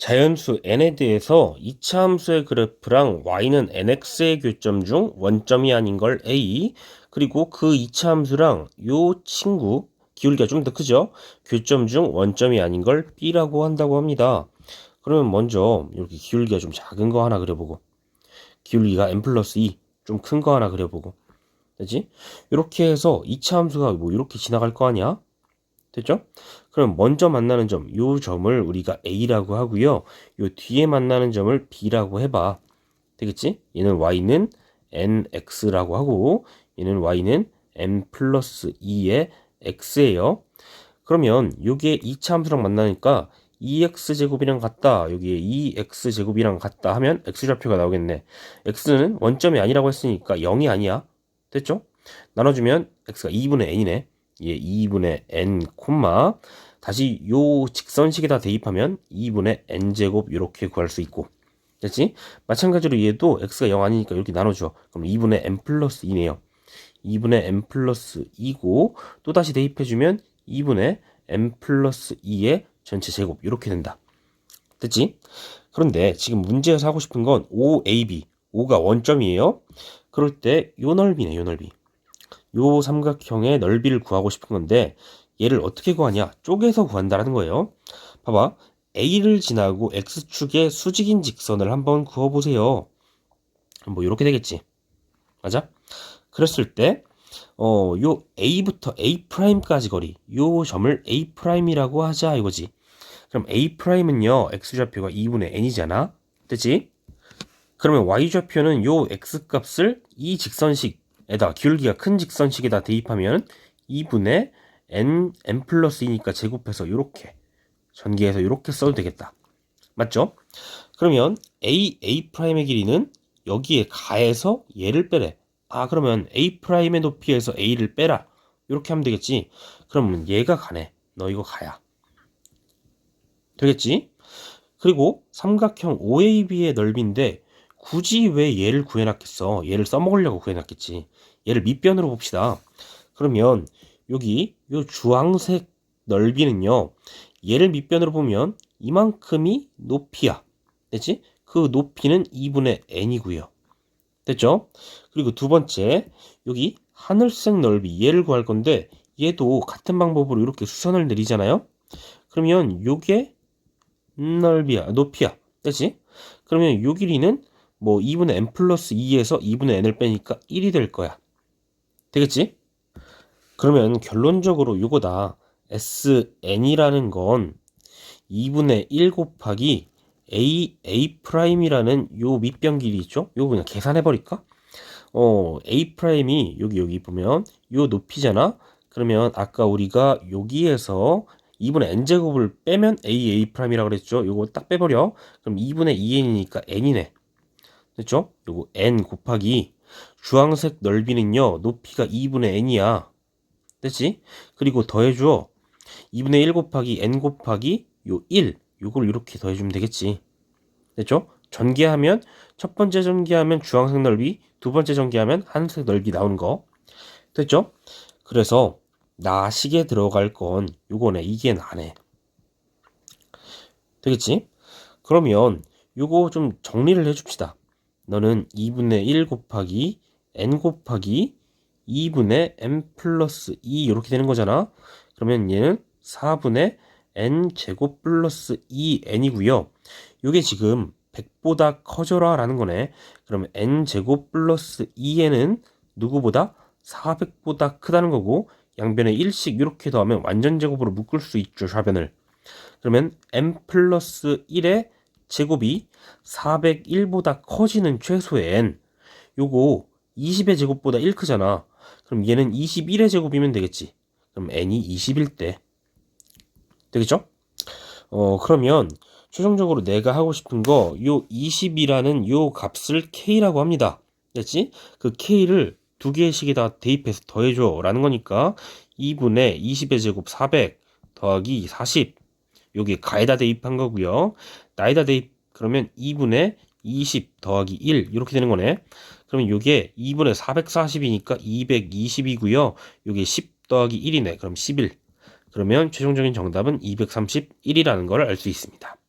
자연수 n에 대해서 이차 함수의 그래프랑 y는 nx의 교점 중 원점이 아닌 걸 a 그리고 그 이차 함수랑 요 친구 기울기가 좀 더 크죠? 교점 중 원점이 아닌 걸 b라고 한다고 합니다. 그러면 먼저 이렇게 기울기가 좀 작은 거 하나 그려보고 기울기가 n 플러스 2 좀 큰 거 하나 그려보고 되지? 이렇게 해서 이차 함수가 뭐 이렇게 지나갈 거 아니야? 됐죠? 그럼 먼저 만나는 점, 요 점을 우리가 A라고 하고요. 요 뒤에 만나는 점을 B라고 해봐. 되겠지? 얘는 Y는 NX라고 하고 얘는 Y는 N 플러스 2의 X예요. 그러면 요게 2차 함수랑 만나니까 2x제곱이랑 같다. 여기에 2x제곱이랑 같다 하면 x좌표가 나오겠네. x는 원점이 아니라고 했으니까 0이 아니야. 됐죠? 나눠주면 x가 2분의 n이네. 예, 2분의 n 콤마. 다시 요 직선식에다 대입하면 2분의 n제곱 이렇게 구할 수 있고. 됐지? 마찬가지로 얘도 x가 0 아니니까 이렇게 나눠줘. 그럼 2분의 n 플러스 2네요. 2분의 n 플러스 2고 또 다시 대입해주면 2분의 n 플러스 2의 전체 제곱. 이렇게 된다. 됐지? 그런데 지금 문제에서 하고 싶은 건 OAB 5가 원점이에요. 그럴 때 요 넓이네 요 넓이 요 삼각형의 넓이를 구하고 싶은 건데 얘를 어떻게 구하냐? 쪼개서 구한다라는 거예요. 봐봐. A를 지나고 X축의 수직인 직선을 한번 그어보세요. 뭐 이렇게 되겠지. 맞아? 그랬을 때 어, 요 A부터 A'까지 거리, 요 점을 A'이라고 하자 이거지. 그럼 A'은요, X좌표가 2분의 N이잖아. 됐지? 그러면 Y좌표는 요 X값을 이 직선식 에다 기울기가 큰 직선식에다 대입하면 2분의 n, n 플러스 2니까 제곱해서 이렇게 전개해서 이렇게 써도 되겠다. 맞죠? 그러면 a, a'의 길이는 여기에 가해서 얘를 빼래. 아 그러면 a'의 높이에서 a를 빼라. 이렇게 하면 되겠지. 그러면 얘가 가네. 너 이거 가야. 되겠지? 그리고 삼각형 OAB의 넓이인데 굳이 왜 얘를 구해놨겠어? 얘를 써먹으려고 구해놨겠지. 얘를 밑변으로 봅시다. 그러면 여기 요 주황색 넓이는요. 얘를 밑변으로 보면 이만큼이 높이야. 됐지? 그 높이는 2분의 n이고요. 됐죠? 그리고 두 번째 여기 하늘색 넓이 얘를 구할 건데 얘도 같은 방법으로 이렇게 수선을 내리잖아요. 그러면 요게 넓이야, 높이야. 됐지? 그러면 요 길이는 뭐 2분의 n 플러스 2에서 2분의 n을 빼니까 1이 될 거야. 되겠지? 그러면 결론적으로 이거다. SN이라는 건 2분의 1 곱하기 A, A 프라임이라는 요 밑변 길이 있죠? 요거 그냥 계산해 버릴까? 어, A 프라임이 여기 여기 보면 요 높이잖아? 그러면 아까 우리가 여기에서 2분의 n제곱을 빼면 A, A 프라임이라고 그랬죠? 요거 딱 빼버려. 그럼 2분의 2n이니까 n이네. 됐죠? 요거 n 곱하기 주황색 넓이는요 높이가 2분의 n이야 됐지? 그리고 더해줘 2분의 1 곱하기 n 곱하기 요 1 요걸 이렇게 더해주면 되겠지 됐죠? 전개하면 첫 번째 전개하면 주황색 넓이 두 번째 전개하면 하늘색 넓이 나오는 거 됐죠? 그래서 나식에 들어갈 건 요거네 이게 나네 되겠지? 그러면 요거 좀 정리를 해줍시다 너는 2분의 1 곱하기 n 곱하기 2분의 n 플러스 2 이렇게 되는 거잖아. 그러면 얘는 4분의 n 제곱 플러스 2n이고요. 이게 지금 100보다 커져라 라는 거네. 그러면 n 제곱 플러스 2n은 누구보다 400보다 크다는 거고 양변에 1씩 이렇게 더하면 완전 제곱으로 묶을 수 있죠. 좌변을. 그러면 n 플러스 1의 제곱이 401보다 커지는 최소의 n 요거 20의 제곱보다 1 크잖아. 그럼 얘는 21의 제곱이면 되겠지. 그럼 n이 20일 때 되겠죠? 어 그러면 최종적으로 내가 하고 싶은 거 요 20이라는 요 값을 k라고 합니다. 됐지? 그 k를 두 개씩에다 대입해서 더해줘. 라는 거니까 2분의 20의 제곱 400 더하기 40 여기 가에다 대입한 거고요. 나에다 대입 그러면 2분의 20 더하기 1 이렇게 되는 거네. 그러면 이게 2분의 440이니까 220이고요. 이게 10 더하기 1이네. 그럼 11. 그러면 최종적인 정답은 231이라는 걸 알 수 있습니다.